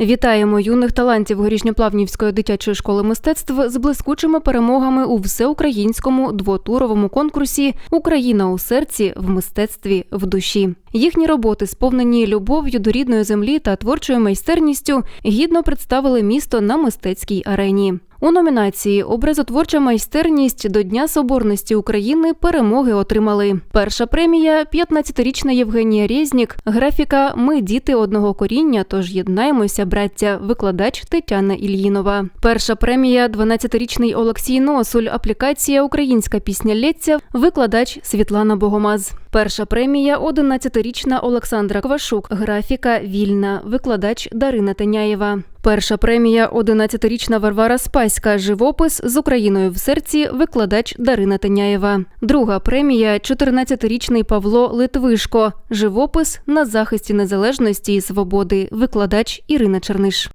Вітаємо юних талантів горішньоплавнівської дитячої школи мистецтв з блискучими перемогами у всеукраїнському двотуровому конкурсі Україна у серці в мистецтві в душі. Їхні роботи, сповнені любов'ю до рідної землі та творчою майстерністю, гідно представили місто на мистецькій арені. У номінації Образотворча майстерність до Дня Соборності України перемоги отримали. Перша премія 15-річна Євгенія Резнік, графіка Ми діти одного коріння, тож єднаємося, браття, викладач Тетяна Ільїнова. Перша премія 12-річний Олексій Носуль, аплікація Українська пісня Лється, викладач Світлана Богомаз. Перша премія 11-річна Олександра Квашук, графіка Вільна, викладач Дарина Теняєва. Перша премія 11-річна Варвара Спаська, живопис з Україною в серці, викладач Дарина Теняєва. Друга премія 14-річний Павло Литвишко, живопис на захисті незалежності і свободи, викладач Ірина Черниш.